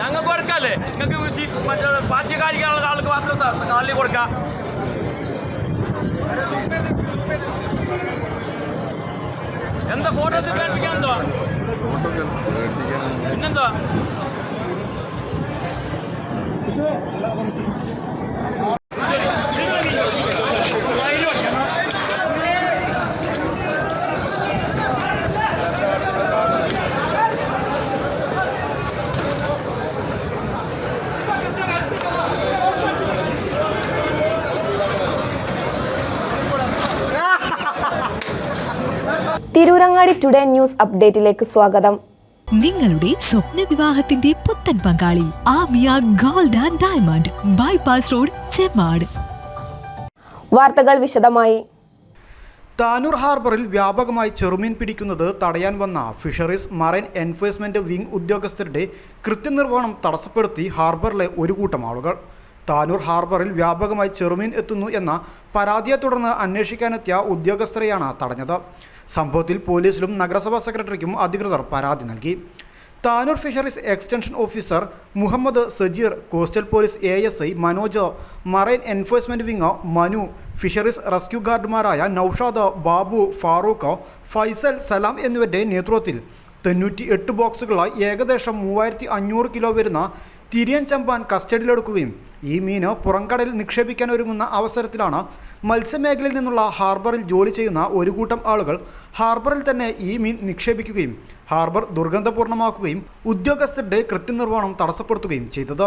ഞങ്ങൾക്ക് കൊടുക്കല്ലേ? നിങ്ങൾക്ക് മറ്റേ പാർട്ടിക്കാരിക്കുള്ള ആൾക്ക് മാത്രം കാലിൽ കൊടുക്കാം. എന്താ ഫോട്ടോ പേടിപ്പിക്കാൻ എന്തോ പിന്നെന്തോ തിരൂരങ്ങാടി ടുഡേ ന്യൂസ് അപ്ഡേറ്റിലേക്ക് സ്വാഗതം. നിങ്ങളുടെ സ്വപ്ന വിവാഹത്തിന്റെ പുത്തൻ പങ്കാളി Amiya gold and diamond bypass road Chemmad വാർത്തകൾ വിശദമായി. താനൂർ ഹാർബറിൽ വ്യാപകമായി ചെറുമീൻ പിടിക്കുന്നത് തടയാൻ വന്ന ഫിഷറീസ് മറൈൻ എൻഫോഴ്സ്മെന്റ് വിംഗ് ഉദ്യോഗസ്ഥരുടെ കൃത്യനിർവഹണം തടസ്സപ്പെടുത്തി ഹാർബറിലെ ഒരു കൂട്ടം ആളുകൾ. താനൂർ ഹാർബറിൽ വ്യാപകമായി ചെറുമീൻ എത്തുന്നു എന്ന പരാതിയെ തുടർന്ന് അന്വേഷിക്കാനെത്തിയ ഉദ്യോഗസ്ഥരെയാണ് തടഞ്ഞത്. സംഭവത്തിൽ പോലീസിലും നഗരസഭാ സെക്രട്ടറിക്കും അധികൃതർ പരാതി നൽകി. Tanur fisheries extension officer Muhammad Sajeer coastal police A S I Manoj marine enforcement wing Manu fisheries rescue ഗാർഡുമാരായ Noushad Babu Farooq Faisal Salam എന്നിവരുടെ നേതൃത്വത്തിൽ തൊണ്ണൂറ്റി എട്ട് ബോക്സുകളായി ഏകദേശം മൂവായിരത്തി അഞ്ഞൂറ് കിലോ വരുന്ന തിരിയൻ ചമ്പാൻ കസ്റ്റഡിയിലെടുക്കുകയും ഈ മീന് പുറംകടലിൽ നിക്ഷേപിക്കാൻ ഒരുങ്ങുന്ന അവസരത്തിലാണ് മത്സ്യമേഖലയിൽ നിന്നുള്ള ഹാർബറിൽ ജോലി ചെയ്യുന്ന ഒരു കൂട്ടം ആളുകൾ ഹാർബറിൽ തന്നെ ഈ മീൻ നിക്ഷേപിക്കുകയും ഹാർബർ ദുർഗന്ധപൂർണമാക്കുകയും ഉദ്യോഗസ്ഥരുടെ കൃത്യനിർവഹണം തടസ്സപ്പെടുത്തുകയും ചെയ്തത്.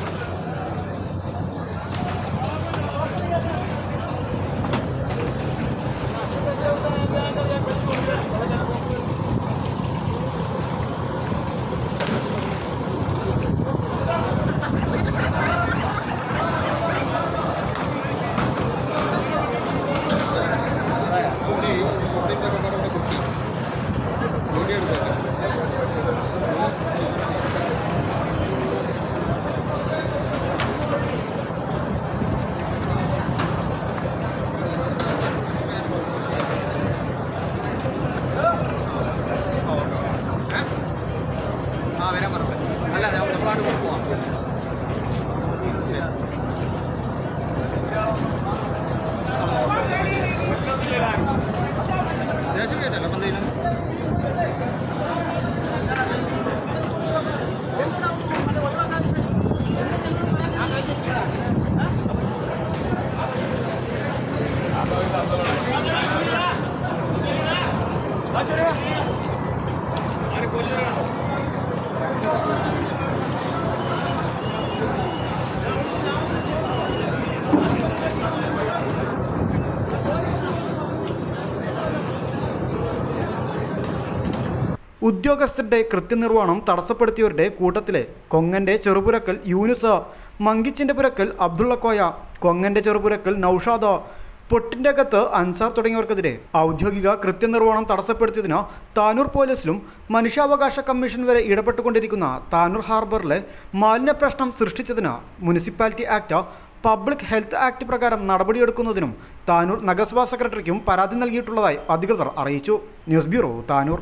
ഉദ്യോഗസ്ഥരുടെ കൃത്യനിർവഹണം തടസ്സപ്പെടുത്തിയവരുടെ കൂട്ടത്തിലെ കൊങ്ങന്റെ ചെറുപുരക്കൽ യൂനുസ മങ്കിച്ചിന്റെ പുരക്കൽ അബ്ദുള്ളക്കോയ കൊങ്ങന്റെ ചെറുപുരക്കൽ നൌഷാദ് പൊട്ടിന്റെ അകത്ത് അൻസാർ തുടങ്ങിയവർക്കെതിരെ ഔദ്യോഗിക കൃത്യനിർവഹണം തടസ്സപ്പെടുത്തിയതിന് താനൂർ പോലീസിലും മനുഷ്യാവകാശ കമ്മീഷൻ വരെ ഇടപെട്ടുകൊണ്ടിരിക്കുന്ന താനൂർ ഹാർബറിലെ മാലിന്യ പ്രശ്നം സൃഷ്ടിച്ചതിന് municipality act public health act പ്രകാരം നടപടിയെടുക്കുന്നതിനും താനൂർ നഗരസഭാ സെക്രട്ടറിക്കും പരാതി നൽകിയിട്ടുള്ളതായി അധികൃതർ അറിയിച്ചു. News bureau Tanur.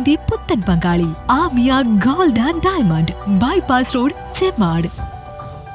വിവാഹത്തിന്റെ പുത്തൻ പങ്കാളി Amiya gold and diamond. Bypass road Chemmad.